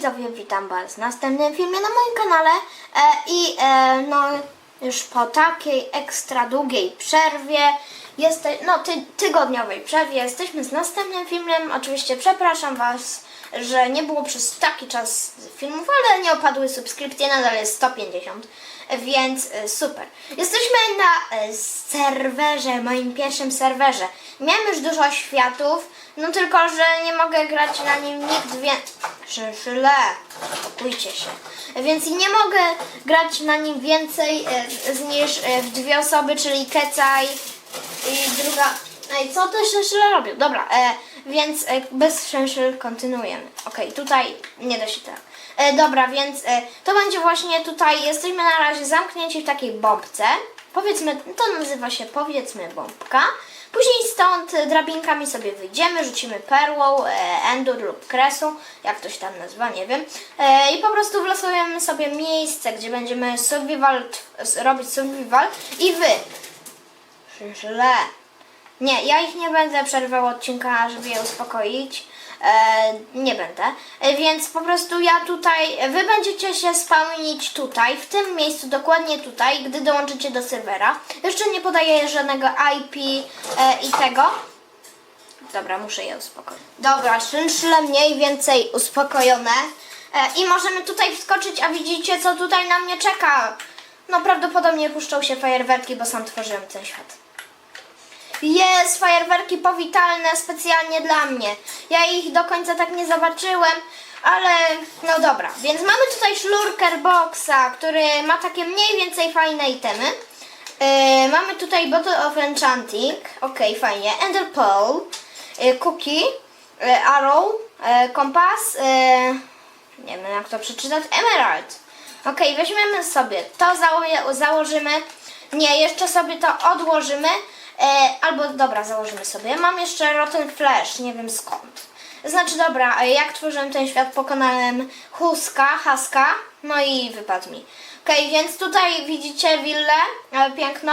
widzowie, witam Was w następnym filmie na moim kanale e, i e, no już po takiej ekstra długiej przerwie, jeste, no ty, tygodniowej przerwie, jesteśmy z następnym filmem. Oczywiście przepraszam Was, że nie było przez taki czas filmów, ale nie opadły subskrypcje, nadal jest 150, więc e, super. Jesteśmy na e, serwerze, moim pierwszym serwerze. Miałem już dużo światów, no tylko, że nie mogę grać na nim nikt więcej. Źle, spokójcie się. Więc nie mogę grać na nim więcej e, niż e, w dwie osoby, czyli Kecaj i druga. Ej, co te szynszyle robią? Dobra, e, więc e, bez szynszyle kontynuujemy. Okej, tutaj nie da się tak. E, dobra, więc e, to będzie właśnie tutaj. Jesteśmy na razie zamknięci w takiej bombce. Powiedzmy, to nazywa się powiedzmy bombka. Później stąd e, drabinkami sobie wyjdziemy, rzucimy perłą, e, endur lub kresu, jak to się tam nazywa, nie wiem. E, I po prostu wlosujemy sobie miejsce, gdzie będziemy survival, robić survival i wy. Źle. Nie, ja ich nie będę przerwał odcinka, żeby je uspokoić. E, nie będę. E, więc po prostu ja tutaj, wy będziecie się spełnić tutaj, w tym miejscu, dokładnie tutaj, gdy dołączycie do serwera. Jeszcze nie podaję żadnego IP e, i tego. Dobra, muszę je uspokoić. Dobra, szynszle mniej więcej uspokojone. I możemy tutaj wskoczyć, a widzicie co tutaj na mnie czeka. No prawdopodobnie puszczą się fajerwerki, bo sam tworzyłem ten świat. Jest, fajerwerki powitalne specjalnie dla mnie. Ja ich do końca tak nie zobaczyłem, ale no dobra. Więc mamy tutaj Schlurker Boxa, który ma takie mniej więcej fajne itemy. Yy, mamy tutaj Bottle of Enchanting, ok, fajnie. Ender Pearl, yy, Cookie, yy, Arrow, yy, Kompas, yy, nie wiem jak to przeczytać, Emerald. Ok, weźmiemy sobie to, zało- założymy. Nie, jeszcze sobie to odłożymy. E, albo dobra, założymy sobie. Mam jeszcze Rotten Flash, nie wiem skąd. Znaczy dobra, jak tworzyłem ten świat, pokonałem Huska, Haska, no i wypadł mi. Okej, więc tutaj widzicie willę e, piękną.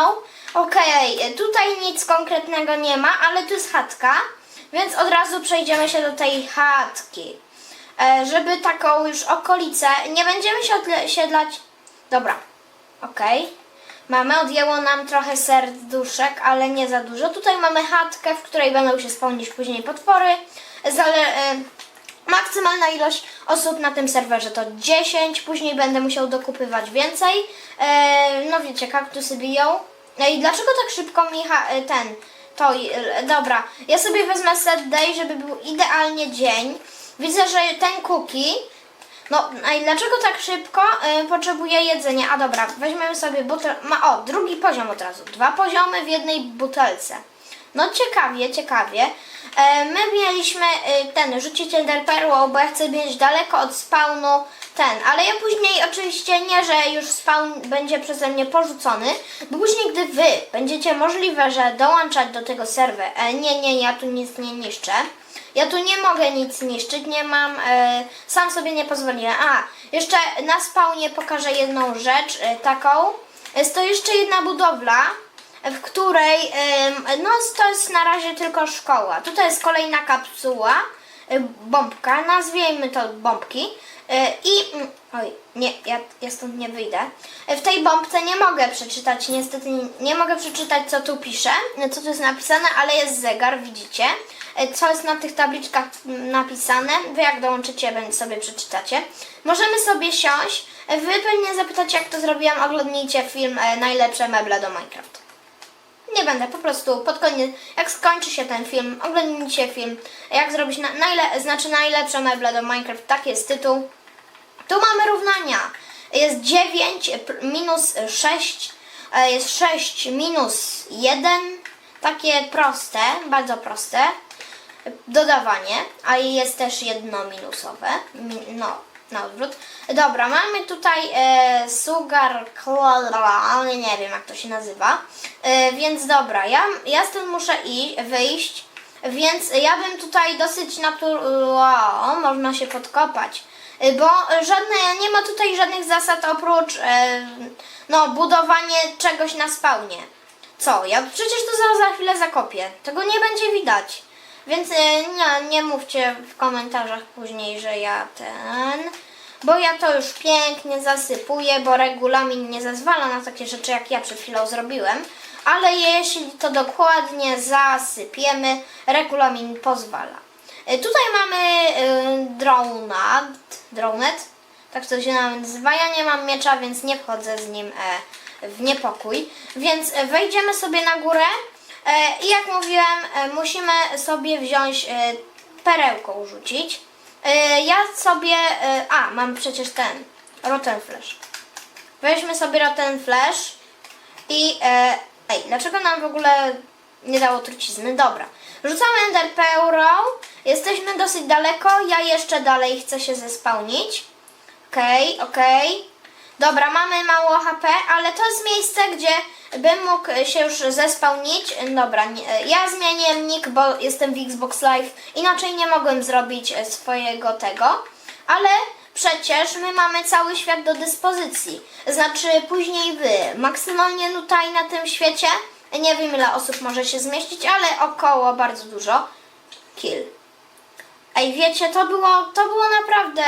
Okej, e, tutaj nic konkretnego nie ma, ale tu jest chatka, więc od razu przejdziemy się do tej chatki. E, żeby taką już okolicę, nie będziemy się osiedlać. Dobra, okej. Mamy, odjęło nam trochę serduszek, ale nie za dużo. Tutaj mamy chatkę, w której będą się spełnić później potwory. Zale, e, maksymalna ilość osób na tym serwerze to 10, później będę musiał dokupywać więcej. E, no wiecie, kaktusy biją. No i dlaczego tak szybko mi e, ten, to, e, dobra, ja sobie wezmę set day, żeby był idealnie dzień. Widzę, że ten cookie no, a i dlaczego tak szybko y, potrzebuję jedzenia? A dobra, weźmiemy sobie butel... Ma, o, drugi poziom od razu. Dwa poziomy w jednej butelce. No ciekawie, ciekawie. E, my mieliśmy y, ten, rzucić Ender Perłą, bo ja chcę mieć daleko od spawnu ten, ale ja później oczywiście nie, że już spawn będzie przeze mnie porzucony, bo później gdy wy będziecie możliwe, że dołączać do tego serwer, e, nie, nie, ja tu nic nie niszczę, ja tu nie mogę nic niszczyć, nie mam, e, sam sobie nie pozwoliłem. A, jeszcze na spawnie pokażę jedną rzecz, e, taką. Jest to jeszcze jedna budowla, w której, em, no to jest na razie tylko szkoła. Tutaj jest kolejna kapsuła, e, bombka, nazwijmy to bombki. E, I, mm, oj, nie, ja, ja stąd nie wyjdę. E, W tej bombce nie mogę przeczytać, niestety nie, nie mogę przeczytać co tu pisze, e, co tu jest napisane, ale jest zegar, widzicie. E, Co jest na tych tabliczkach napisane. Wy jak dołączycie, sobie przeczytacie. Możemy sobie siąść. E, Wy pewnie zapytacie jak to zrobiłam, oglądnijcie film e, Najlepsze meble do Minecraft. Nie będę, po prostu pod koniec, jak skończy się ten film, oglądnijcie film, jak zrobić, na, najle, znaczy najlepsze meble do Minecraft, taki jest tytuł. Tu mamy równania. Jest 9 pr- minus 6, e, jest 6 minus 1, takie proste, bardzo proste. Dodawanie, a jest też jedno minusowe, Mi- no, na odwrót. Dobra, mamy tutaj e, sugar, ale nie wiem jak to się nazywa. E, więc dobra, ja, ja stąd muszę i wyjść, więc ja bym tutaj dosyć naturalnie, można się podkopać. E, Bo żadne, nie ma tutaj żadnych zasad oprócz e, no, budowanie czegoś na spawnie. Co? Ja przecież to za, za chwilę zakopię. Tego nie będzie widać. Więc e, nie, nie mówcie w komentarzach później, że ja ten. Bo ja to już pięknie zasypuję, bo regulamin nie zezwala na takie rzeczy, jak ja przed chwilą zrobiłem. Ale jeśli to dokładnie zasypiemy, regulamin pozwala. E, Tutaj mamy y, dronat, dronet, tak to się nazywa. Ja nie mam miecza, więc nie wchodzę z nim e, w niepokój. Więc e, wejdziemy sobie na górę i jak mówiłem, e, musimy sobie wziąć e, perełką rzucić. E, ja sobie, e, a mam przecież ten, Rotten Flash. Weźmy sobie Rotten Flash i, e, ej, dlaczego nam w ogóle nie dało trucizny? Dobra. Rzucamy Ender Pearl. Jesteśmy dosyć daleko. Ja jeszcze dalej chcę się zespałnić. Okej, okej. Dobra, mamy mało HP, ale to jest miejsce, gdzie bym mógł się już zespałnić. Dobra, nie, ja zmienię nick, bo jestem w Xbox Live. Inaczej nie mogłem zrobić swojego tego. Ale przecież my mamy cały świat do dyspozycji. Znaczy później wy. Maksymalnie tutaj na tym świecie, nie wiem ile osób może się zmieścić, ale około bardzo dużo. Kill. Ej, wiecie, to było, to było naprawdę.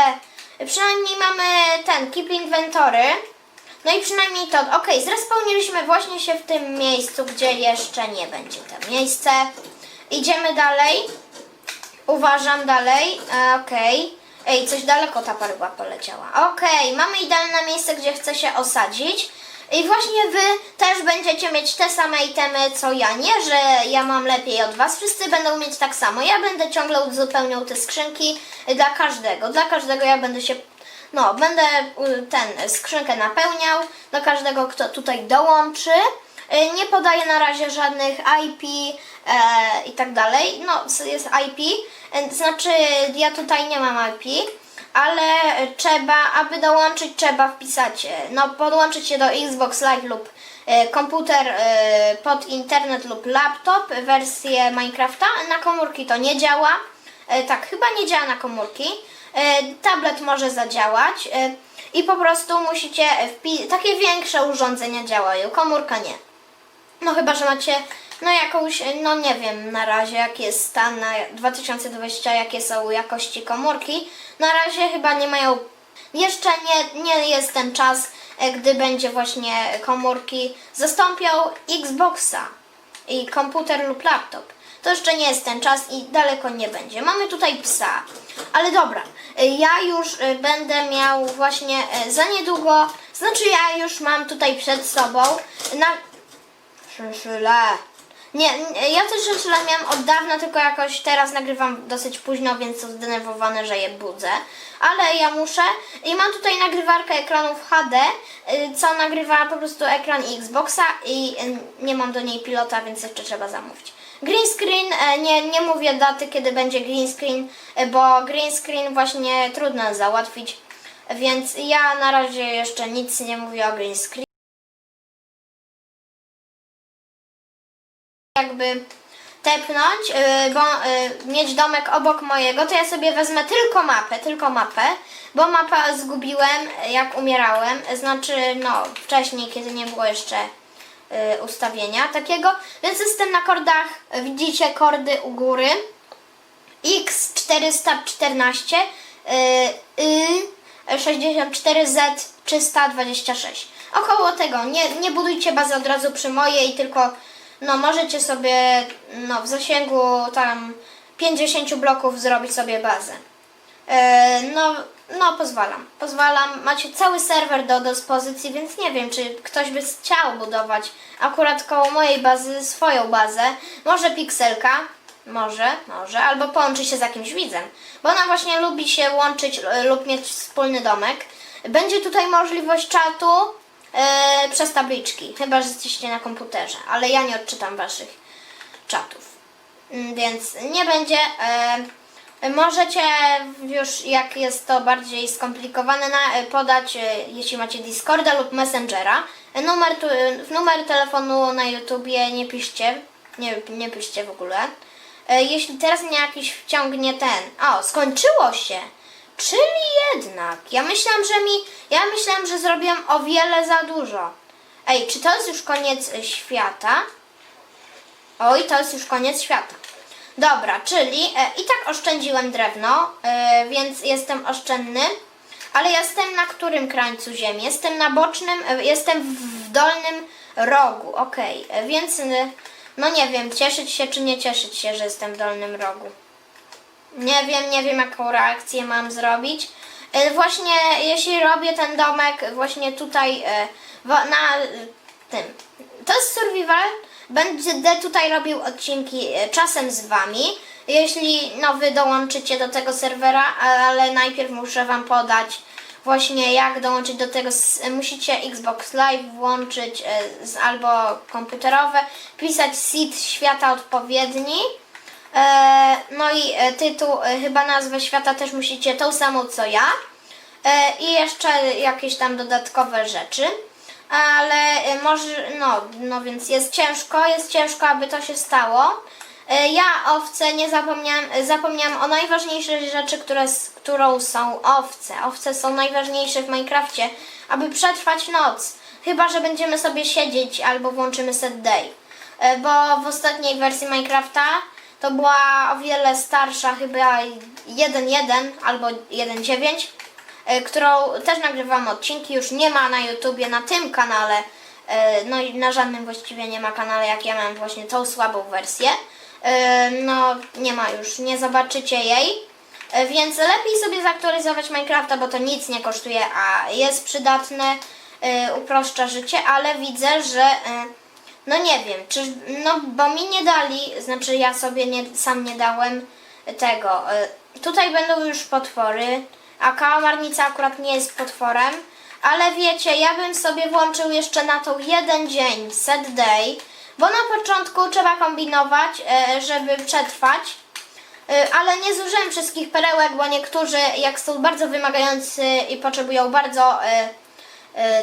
Przynajmniej mamy ten keep inventory. No i przynajmniej to. Okej, zrespełniliśmy właśnie się w tym miejscu, gdzie jeszcze nie będzie to miejsce. Idziemy dalej. Uważam dalej. Okej. Ej, coś daleko ta parła poleciała. Okej, mamy idealne miejsce, gdzie chcę się osadzić. I właśnie wy też będziecie mieć te same itemy co ja. Nie, że ja mam lepiej od was. Wszyscy będą mieć tak samo. Ja będę ciągle uzupełniał te skrzynki dla każdego. Dla każdego ja będę się. No, będę y, ten skrzynkę napełniał dla każdego, kto tutaj dołączy. Y, Nie podaję na razie żadnych IP e, i tak dalej. No, jest IP, e, znaczy ja tutaj nie mam IP, ale trzeba, aby dołączyć, trzeba wpisać, e, no, podłączyć się do Xbox Live lub e, komputer e, pod internet lub laptop, wersję Minecrafta. Na komórki to nie działa. Tak, chyba nie działa na komórki. Tablet może zadziałać i po prostu musicie wpisać, takie większe urządzenia działają, komórka nie. No chyba, że macie no jakąś, no nie wiem na razie jaki jest stan na 2020, jakie są jakości komórki. Na razie chyba nie mają, jeszcze nie, nie jest ten czas, e, gdy będzie właśnie komórki zastąpią Xboxa i komputer lub laptop. To jeszcze nie jest ten czas i daleko nie będzie. Mamy tutaj psa. Ale dobra, e, ja już e, będę miał właśnie za niedługo, znaczy ja już mam tutaj przed sobą na Szynszyle. Nie, nie, ja też szynszyle miałam od dawna, tylko jakoś teraz nagrywam dosyć późno, więc to zdenerwowane, że je budzę. Ale ja muszę. I mam tutaj nagrywarkę ekranów HD, y, co nagrywa po prostu ekran Xboxa i y, nie mam do niej pilota, więc jeszcze trzeba zamówić. Green screen, e, nie, nie mówię daty, kiedy będzie green screen, bo green screen właśnie trudno załatwić. Więc ja na razie jeszcze nic nie mówię o green screen. Jakby tepnąć, yy, bo yy, mieć domek obok mojego, to ja sobie wezmę tylko mapę, tylko mapę, bo mapę zgubiłem jak umierałem, znaczy no wcześniej, kiedy nie było jeszcze yy, ustawienia takiego, więc jestem na kordach, widzicie kordy u góry, X414 yy, y 64Z326. Około tego. Nie, nie budujcie bazy od razu przy mojej, tylko no możecie sobie no, w zasięgu tam 50 bloków zrobić sobie bazę. E, no, no pozwalam. Pozwalam. Macie cały serwer do dyspozycji, więc nie wiem, czy ktoś by chciał budować akurat koło mojej bazy swoją bazę. Może pikselka, może, może, albo połączy się z jakimś widzem, bo ona właśnie lubi się łączyć e, lub mieć wspólny domek. Będzie tutaj możliwość czatu e, przez tabliczki, chyba że jesteście na komputerze, ale ja nie odczytam waszych czatów. Mm, Więc nie będzie. E, możecie już, jak jest to bardziej skomplikowane, na, e, podać, jeśli macie Discorda lub Messengera. Numer, tu, numer telefonu na YouTubie nie piszcie, nie, nie piszcie w ogóle. Jeśli teraz mnie jakiś wciągnie ten. O, skończyło się! Czyli jednak. Ja myślałam, że mi. Ja myślałam, że zrobiłam o wiele za dużo. Ej, czy to jest już koniec e, świata? Oj, to jest już koniec świata. Dobra, czyli e, i tak oszczędziłem drewno, e, więc jestem oszczędny. Ale jestem na którym krańcu ziemi? Jestem na bocznym, e, jestem w, w dolnym rogu, okej. E, Więc, e, no nie wiem, cieszyć się czy nie cieszyć się, że jestem w dolnym rogu. Nie wiem, nie wiem jaką reakcję mam zrobić. E, Właśnie jeśli robię ten domek właśnie tutaj e, na e, tym. To jest survival. Będę tutaj robił odcinki czasem z wami. Jeśli no wy dołączycie do tego serwera, ale najpierw muszę wam podać właśnie jak dołączyć do tego. Musicie Xbox Live włączyć albo komputerowe, pisać seed świata odpowiedni. E, no i e, tytuł, e, chyba nazwę świata też musicie tą samą co ja. I jeszcze jakieś tam dodatkowe rzeczy. Ale może, no, no więc jest ciężko, jest ciężko, aby to się stało. Ja owce nie zapomniałam, zapomniałam o najważniejszej rzeczy, które, którą są owce. Owce są najważniejsze w Minecrafcie, aby przetrwać noc. Chyba, że będziemy sobie siedzieć albo włączymy set day. Bo w ostatniej wersji Minecrafta to była o wiele starsza, chyba 1.1 albo 1.9, e, którą też nagrywam odcinki, już nie ma na YouTubie, na tym kanale, e, no i na żadnym właściwie nie ma kanale, jak ja mam właśnie tą słabą wersję. E, No nie ma już, nie zobaczycie jej. Więc lepiej sobie zaktualizować Minecrafta, bo to nic nie kosztuje, a jest przydatne, uproszcza życie, ale widzę, że no nie wiem, czy, no bo mi nie dali, znaczy ja sobie nie, sam nie dałem tego. e, Tutaj będą już potwory, a kałamarnica akurat nie jest potworem, ale wiecie, ja bym sobie włączył jeszcze na to jeden dzień, set day, bo na początku trzeba kombinować, e, żeby przetrwać. Y, Ale nie zużyłem wszystkich perełek, bo niektórzy jak są bardzo wymagający i potrzebują bardzo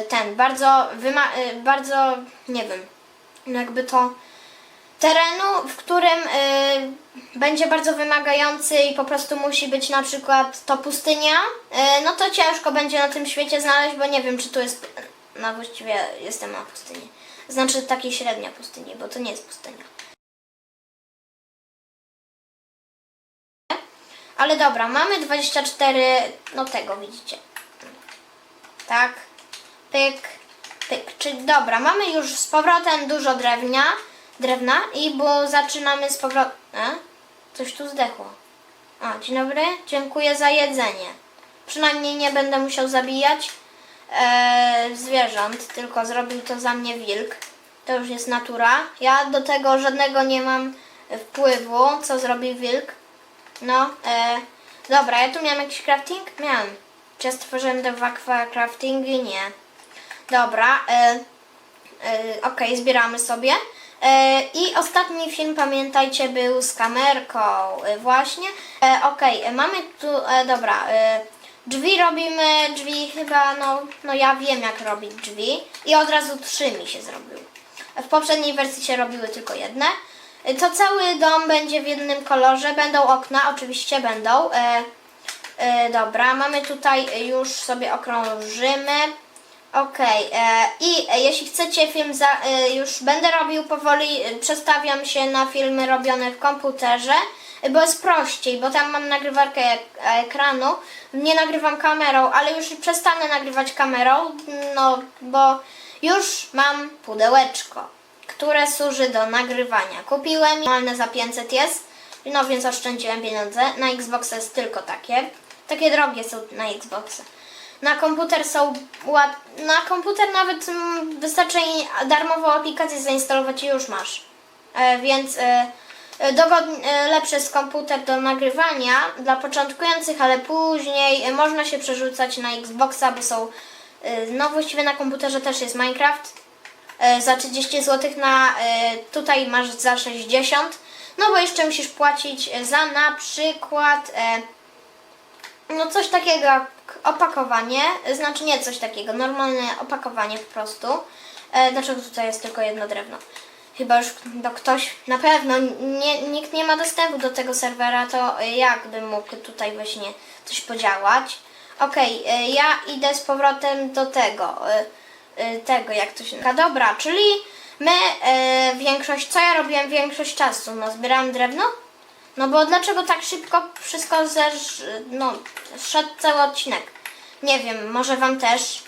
ten, bardzo wyma- bardzo nie wiem, jakby to terenu, w którym y, będzie bardzo wymagający i po prostu musi być na przykład to pustynia, y, no to ciężko będzie na tym świecie znaleźć, bo nie wiem czy tu jest, no właściwie jestem na pustyni. Znaczy takiej średnia pustyni, bo to nie jest pustynia. Ale dobra, mamy 24, no tego widzicie. Tak, pyk, pyk. Czyli dobra, mamy już z powrotem dużo drewnia, drewna i bo zaczynamy z powrotem... E? Coś tu zdechło. A, dzień dobry, dziękuję za jedzenie. Przynajmniej nie będę musiał zabijać e, zwierząt, tylko zrobił to za mnie wilk. To już jest natura. Ja do tego żadnego nie mam wpływu, co zrobi wilk. No, e, dobra, ja tu miałem jakiś crafting? Miałem. Czy ja stworzyłem aqua craftingi? Nie. Dobra, e, e, okej, zbieramy sobie. E, I ostatni film, pamiętajcie, był z kamerką właśnie. E, mamy tu, dobra, drzwi robimy, drzwi chyba, no, no ja wiem jak robić drzwi. I od razu trzy mi się zrobiły. W poprzedniej wersji się robiły tylko jedne. E, To cały dom będzie w jednym kolorze. Będą okna, oczywiście będą. Dobra, mamy tutaj już sobie okrążymy. Okej, e, i e, jeśli chcecie film, za, e, już będę robił powoli, e, przestawiam się na filmy robione w komputerze, bo jest prościej, bo tam mam nagrywarkę ek- ekranu, nie nagrywam kamerą, ale już przestanę nagrywać kamerą, no bo już mam pudełeczko, które służy do nagrywania. Kupiłem, normalne za 500 jest, no więc oszczędziłem pieniądze, na Xboxa jest tylko takie, takie drogie są na Xboxa. Na komputer są łat... Na komputer nawet mm, wystarczy darmową aplikację zainstalować i już masz. E, więc e, e, lepszy jest komputer do nagrywania dla początkujących, ale później można się przerzucać na Xboxa, bo są no właściwie na komputerze też jest Minecraft za 30 zł na tutaj masz za 60. No bo jeszcze musisz płacić za na przykład no coś takiego jak opakowanie, znaczy nie coś takiego, normalne opakowanie po prostu. E, dlaczego tutaj jest tylko jedno drewno? Chyba już do ktoś, na pewno nie, nikt nie ma dostępu do tego serwera, to e, jak bym mógł tutaj właśnie coś podziałać? Okej, e, ja idę z powrotem do tego, e, e, tego jak to się nazywa. Dobra, czyli my większość, co ja robiłem większość czasu? No zbierałem drewno, No bo dlaczego tak szybko wszystko zesz... no, szedł cały odcinek? Nie wiem, może wam też,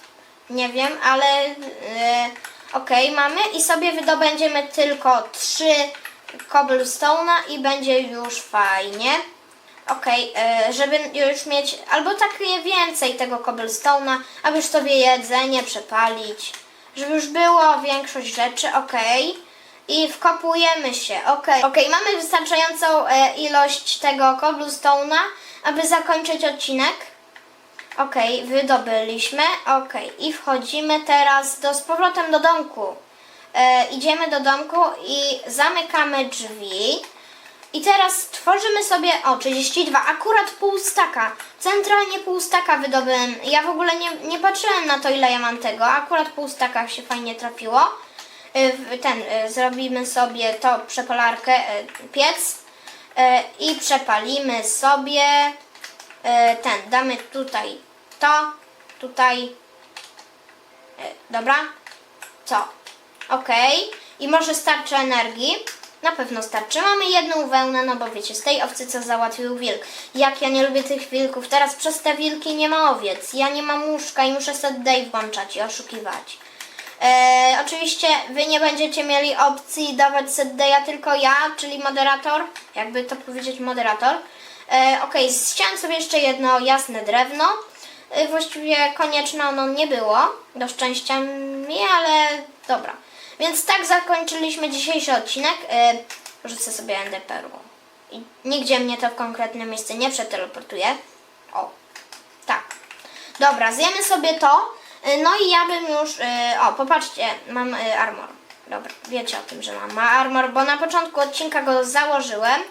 nie wiem, ale e, okej, mamy i sobie wydobędziemy tylko trzy cobblestone'a i będzie już fajnie. Okej, e, żeby już mieć albo takie więcej tego cobblestone'a, aby już sobie jedzenie przepalić, żeby już było większość rzeczy, okej. I wkopujemy się, okej. Okej, mamy wystarczającą e, ilość tego cobblestone'a, aby zakończyć odcinek. Okej, wydobyliśmy, okej. I wchodzimy teraz do, z powrotem do domku. E, idziemy do domku i zamykamy drzwi. I teraz tworzymy sobie, o 32, akurat pół staka, centralnie pół staka wydobyłem. Ja w ogóle nie, nie patrzyłem na to ile ja mam tego, akurat pół staka się fajnie trafiło. W- Ten, y, zrobimy sobie to przepalarkę, y, piec y, i przepalimy sobie y, ten, damy tutaj to, tutaj, y, dobra, co? Okej. I może starczy energii? Na pewno starczy. Mamy jedną wełnę, no bo wiecie, z tej owcy co załatwił wilk. Jak ja nie lubię tych wilków. Teraz przez te wilki nie ma owiec. Ja nie mam łóżka i muszę set day włączać i oszukiwać. E, oczywiście wy nie będziecie mieli opcji dawać set day'a, tylko ja, czyli moderator. Jakby to powiedzieć moderator. E, Okej, chciałam sobie jeszcze jedno jasne drewno. E, właściwie konieczne ono nie było, do szczęścia mi, ale dobra. Więc tak zakończyliśmy dzisiejszy odcinek. E, rzucę sobie enderperłą. I nigdzie mnie to w konkretne miejsce nie przeteleportuje. O, tak. Dobra, zjemy sobie to. Y, No i ja bym już. y, O, popatrzcie, mam y, armor. Dobra, wiecie o tym, że mam ma armor, bo na początku odcinka go założyłem.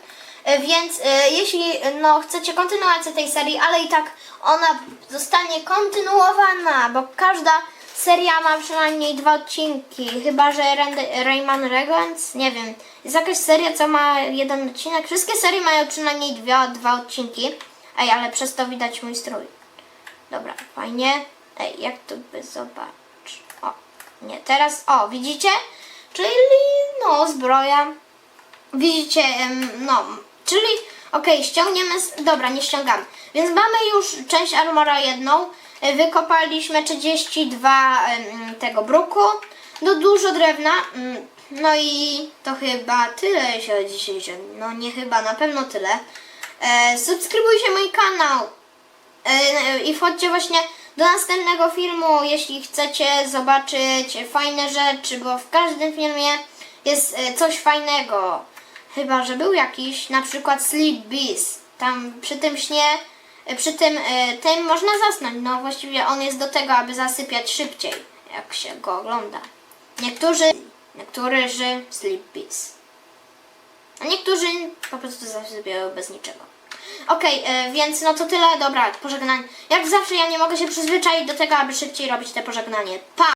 Y, Więc y, jeśli no, chcecie kontynuację tej serii, ale i tak ona zostanie kontynuowana, bo każda seria ma przynajmniej dwa odcinki. Chyba, że Rayman Regents, nie wiem. Jest jakaś seria, co ma jeden odcinek. Wszystkie serie mają przynajmniej dwa, dwa odcinki. Ej, ale przez to widać mój strój. Dobra, fajnie. Ej, jak tu by zobacz. O, nie, teraz, o, widzicie? Czyli, no, zbroja. Widzicie, no, czyli, okej, ściągniemy, z, dobra, nie ściągamy. Więc mamy już część armora jedną. E, Wykopaliśmy 32 em, tego bruku. No, dużo drewna. mm, No i to chyba tyle, jeśli chodzi o dzisiejszy. No, nie chyba, na pewno tyle. E, subskrybujcie mój kanał. E, I wchodźcie właśnie do następnego filmu, jeśli chcecie zobaczyć fajne rzeczy, bo w każdym filmie jest e, coś fajnego. Chyba, że był jakiś, na przykład Sleep Beast. Tam przy tym śnie, przy tym, e, tym można zasnąć. No właściwie on jest do tego, aby zasypiać szybciej, jak się go ogląda. Niektórzy, niektórzy Sleep Beast. A niektórzy po prostu zasypiają bez niczego. Okej, e, więc no to tyle, dobra, pożegnanie. Jak zawsze ja nie mogę się przyzwyczaić do tego, aby szybciej robić te pożegnanie. Pa!